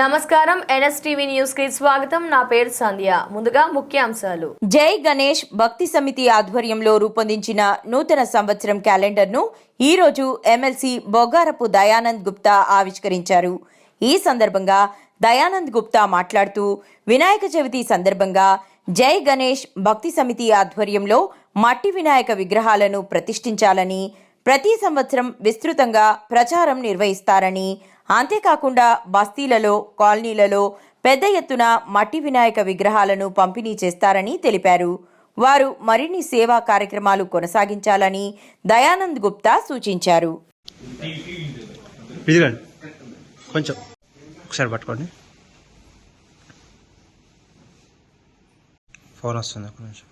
నమస్కారం ఎన్ఎస్టీవీ న్యూస్కి స్వాగతం. నా పేరు సంధ్య. ముందుగా ముఖ్యాంశాలు. జై గణేష్ భక్తి సమితి ఆధ్వర్యంలో రూపొందించిన నూతన సంవత్సరం క్యాలెండర్ను ఈ రోజు ఎమ్మెల్సీ బొగ్గారపు దయానంద్ గుప్తా ఆవిష్కరించారు. ఈ సందర్భంగా దయానంద్ గుప్తా మాట్లాడుతూ వినాయక చవితి సందర్భంగా జై గణేష్ భక్తి సమితి ఆధ్వర్యంలో మట్టి వినాయక విగ్రహాలను ప్రతిష్ఠించాలని ప్రతి సంవత్సరం విస్తృతంగా ప్రచారం నిర్వహిస్తారని అంతేకాకుండా బస్తీలలో కాలనీలలో పెద్ద ఎత్తున మట్టి వినాయక విగ్రహాలను పంపిణీ చేస్తారని తెలిపారు. వారు మరిన్ని సేవా కార్యక్రమాలు కొనసాగించాలని దయానంద్ గుప్తా సూచించారు. ఇదిగండి కొంచెం ఒకసారి పట్టుకోండి. ఫోన్ వస్తుంది ఒక నిమిషం.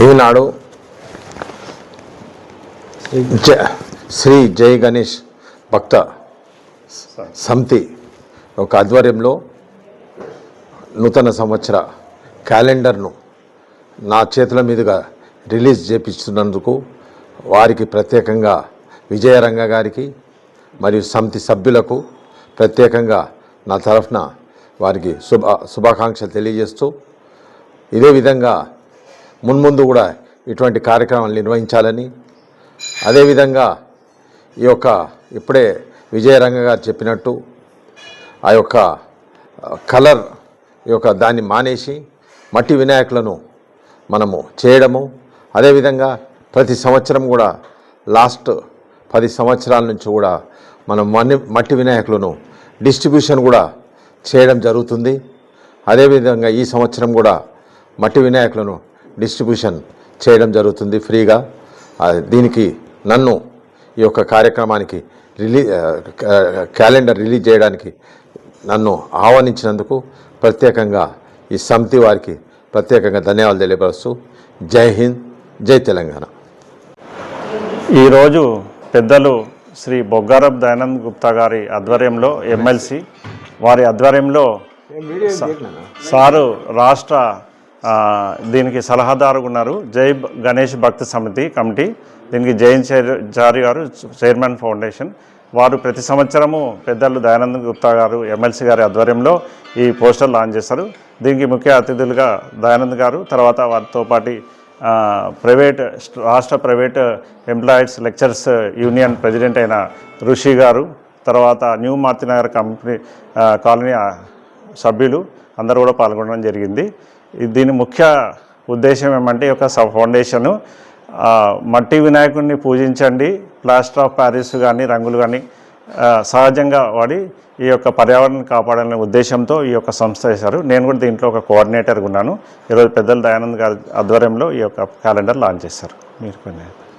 ఈనాడు జ- శ్రీ జై గణేష్ భక్త సమితి ఒక ఆధ్వర్యంలో నూతన సంవత్సర క్యాలెండర్ను నా చేతుల మీదుగా రిలీజ్ చేపిస్తున్నందుకు వారికి ప్రత్యేకంగా విజయరంగ గారికి మరియు సమితి సభ్యులకు ప్రత్యేకంగా నా తరఫున వారికి శుభ శుభాకాంక్షలు తెలియజేస్తూ ఇదే విధంగా మున్ముందు కూడా ఇటువంటి కార్యక్రమాలు నిర్వహించాలని అదేవిధంగా ఈ యొక్క ఇప్పుడే విజయరంగ గారు చెప్పినట్టు ఆ యొక్క కలర్ ఈ యొక్క దాన్ని మానేసి మట్టి వినాయకులను మనము చేయడము అదేవిధంగా ప్రతి సంవత్సరం కూడా లాస్ట్ పది సంవత్సరాల నుంచి కూడా మనం మన్ని మట్టి వినాయకులను డిస్ట్రిబ్యూషన్ కూడా చేయడం జరుగుతుంది. అదేవిధంగా ఈ సంవత్సరం కూడా మట్టి వినాయకులను డిస్ట్రిబ్యూషన్ చేయడం జరుగుతుంది ఫ్రీగా. దీనికి నన్ను ఈ యొక్క కార్యక్రమానికి రిలీ ఆ, కా- క్యాలెండర్ రిలీజ్ చేయడానికి నన్ను ఆహ్వానించినందుకు ప్రత్యేకంగా ఈ సమితి వారికి ప్రత్యేకంగా ధన్యవాదాలు తెలియపరుస్తూ జై హింద్ జై తెలంగాణ. ఈరోజు పెద్దలు శ్రీ బొగ్గారబ్ దయానంద్ గుప్తా గారి ఆధ్వర్యంలో ఎమ్మెల్సీ వారి ఆధ్వర్యంలో సారు రాష్ట్ర దీనికి సలహాదారు ఉన్నారు. జై గణేష్ భక్త సమితి కమిటీ. దీనికి జైన్ చారి గారు చైర్మన్ ఫౌండేషన్. వారు ప్రతి సంవత్సరము పెద్దలు దయానంద్ గుప్తా గారు ఎమ్మెల్సీ గారి ఆధ్వర్యంలో ఈ పోస్టర్ లాంచ్ చేస్తారు. దీనికి ముఖ్య అతిథులుగా దయానంద్ గారు తర్వాత వారితో పాటు ప్రైవేట్ రాష్ట్ర private employees lectures union president అయిన ఋషి గారు తర్వాత న్యూ మార్తినగర్ కంపెనీ కాలనీ సభ్యులు అందరూ కూడా పాల్గొనడం జరిగింది. దీని ముఖ్య ఉద్దేశం ఏమంటే ఈ యొక్క ఫౌండేషను మట్టి వినాయకుడిని పూజించండి ప్లాస్టర్ ఆఫ్ ప్యారిస్ కానీ రంగులు కానీ సహజంగా వాడి ఈ యొక్క పర్యావరణాన్ని కాపాడాలనే ఉద్దేశంతో ఈ యొక్క సంస్థ చేశారు. నేను కూడా దీంట్లో ఒక కోఆర్డినేటర్గా ఉన్నాను. ఈరోజు పెద్దల దయానంద్ గారి ఆధ్వర్యంలో ఈ యొక్క క్యాలెండర్ లాంచ్ చేశారు. మీరు కొన్ని